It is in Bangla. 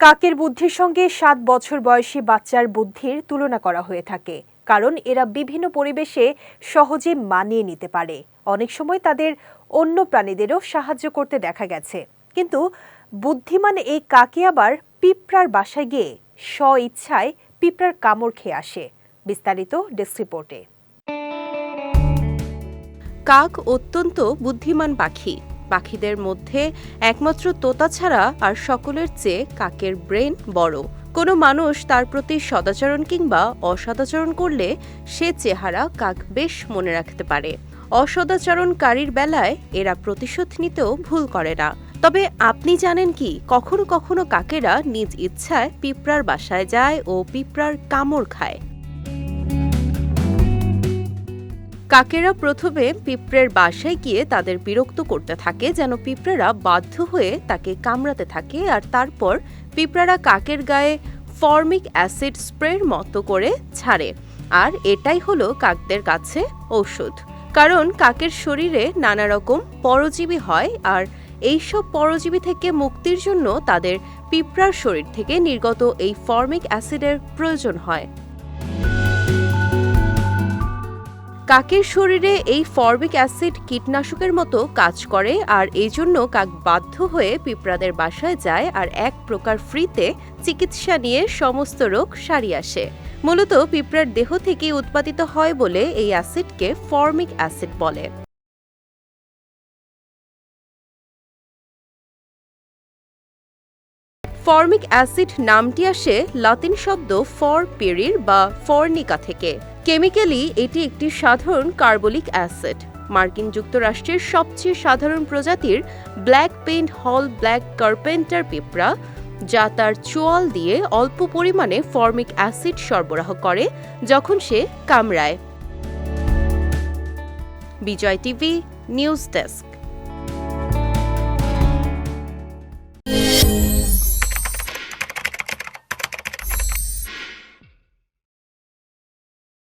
কাকের বুদ্ধির সঙ্গে সাত বছর বয়সী বাচ্চার বুদ্ধির তুলনা করা হয়ে থাকে। কারণ এরা বিভিন্ন পরিবেশে সহজে মানিয়ে নিতে পারে। অনেক সময় তাদের অন্য প্রাণীদেরও সাহায্য করতে দেখা গেছে। কিন্তু বুদ্ধিমান এই কাকে আবার পিঁপড়ার বাসায় গিয়ে স্ব ইচ্ছায় পিঁপড়ার কামড় খেয়ে আসে। বিস্তারিত ডেস্ক রিপোর্টে। কাক অত্যন্ত বুদ্ধিমান পাখি। পাখিদের মধ্যে একমাত্র তোতা ছাড়া আর সকলের চেয়ে কাকের ব্রেন বড়। কোনো মানুষ তার প্রতি সদাচরণ কিংবা অসদাচরণ করলে সে চেহারা কাক বেশ মনে রাখতে পারে। অসদাচরণকারীর বেলায় এরা প্রতিশোধ নিতেও ভুল করে না। তবে আপনি জানেন কি, কখনো কখনো কাকেরা নিজ ইচ্ছায় পিঁপড়ার বাসায় যায় ও পিঁপড়ার কামড় খায়। কাকেরা প্রথমে পিঁপড়ের বাসায় গিয়ে তাদের বিরক্ত করতে থাকে, যেন পিঁপড়েরা বাধ্য হয়ে তাকে কামড়াতে থাকে। আর তারপর পিঁপড়ারা কাকের গায়ে ফর্মিক অ্যাসিড স্প্রের মতো করে ছাড়ে। আর এটাই হলো কাকদের কাছে ঔষধ। কারণ কাকের শরীরে নানা রকম পরজীবী হয়, আর এইসব পরজীবী থেকে মুক্তির জন্য তাদের পিঁপড়ার শরীর থেকে নির্গত এই ফর্মিক অ্যাসিডের প্রয়োজন হয়। কাকের শরীরে এই ফর্মিক অ্যাসিড কীটনাশকের মতো কাজ করে, আর এই জন্য কাক বাধ্য হয়ে পিঁপড়াদের বাসায় যায় আর এক প্রকার ফ্রিতে চিকিৎসা নিয়ে সমস্ত রোগ সারিয়ে আসে। মূলত পিঁপড়ার দেহ থেকে উৎপাদিত হয় বলে এই অ্যাসিডকে ফর্মিক অ্যাসিড বলে। ফর্মিক অ্যাসিড নামটি আসে লাতিন শব্দ ফর পেরির বা ফর্নিকা থেকে। কেমিক্যালি এটি একটি সাধারণ কার্বলিক অ্যাসিড মার্কিন যুক্তরাষ্ট্রের সবচেয়ে সাধারণ প্রজাতির ব্ল্যাক পেন্ট হল ব্ল্যাক কার্পেন্টার পিঁপড়া, যা তার চোয়াল দিয়ে অল্প পরিমাণে ফর্মিক অ্যাসিড সরবরাহ করে যখন সে কামড়ায়। Bijoy TV, news desk.